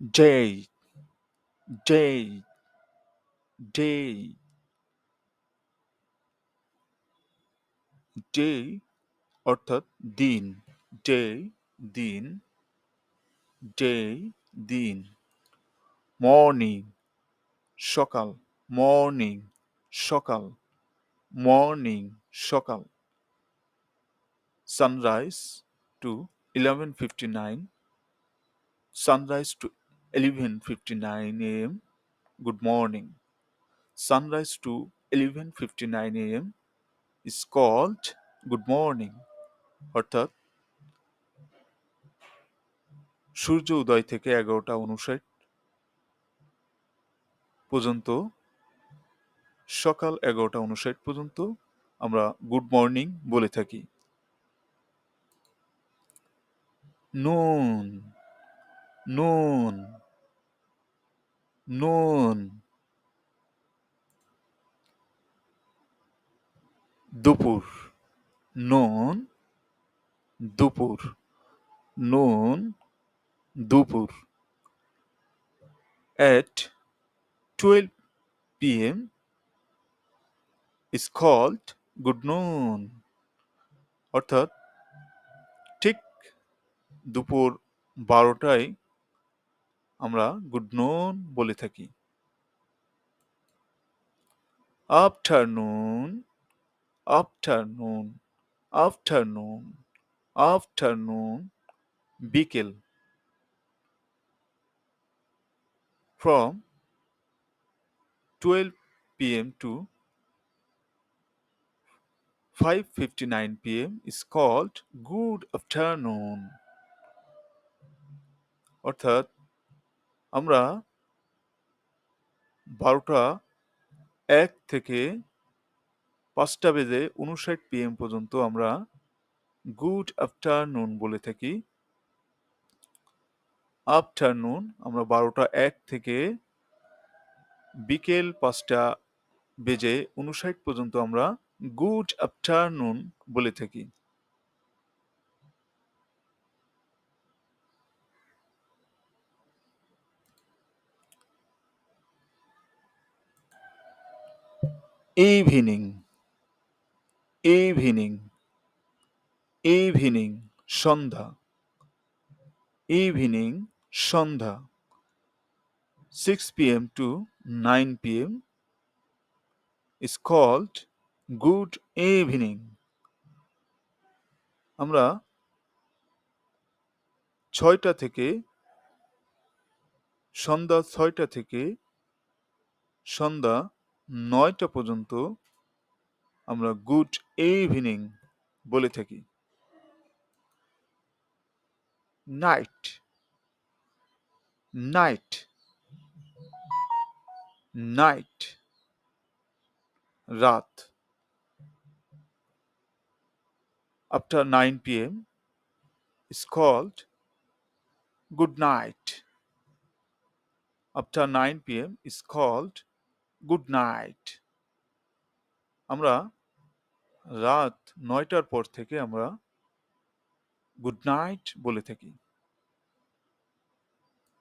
day day day day অর্থাৎ দিন day দিন day দিন morning সকাল morning সকাল morning সকাল sunrise to 11:59 sunrise to 11:59 a.m. good morning sunrise to 11:59 a.m. is called good morning অর্থাৎ সূর্য উদয় থেকে এগারোটা উনষাট পর্যন্ত, সকাল এগারোটা উনষাট পর্যন্ত আমরা গুড মর্নিং বলে থাকি নুন নুন নুন। দুপুর। নুন দুপুর। নুন, দুপুর। at 12 p.m. is called good noon অর্থাৎ ঠিক দুপুর বারোটায় আমরা গুড নুন বলে থাকি আফটারনুন আফটারনুন আফটারনুন আফটারনুন বিকেল from 12 p.m. to 5:59 p.m. is called good afternoon অর্থাৎ আমরা বারোটা এক থেকে পাঁচটা বেজে উনষাট পিএম পর্যন্ত আমরা গুড আফটারনুন বলে থাকি। আফটারনুন আমরা বারোটা এক থেকে বিকেল পাঁচটা বেজে উনষাট পর্যন্ত আমরা গুড আফটারনুন বলে থাকি। ইভিনিং ইভিনিং ইভিনিং সন্ধ্যা evening Sandhya six PM to nine PM is called good evening. আমরা ছয়টা থেকে সন্ধ্যা ছয়টা থেকে সন্ধ্যা নয়টা পর্যন্ত আমরা গুড ইভিনিং বলে থাকি। নাইট। নাইট। নাইট। রাত। After nine P M is called good night. After nine P M is called good night. আমরা রাত নয়টার পর থেকে আমরা গুড নাইট বলে থাকি।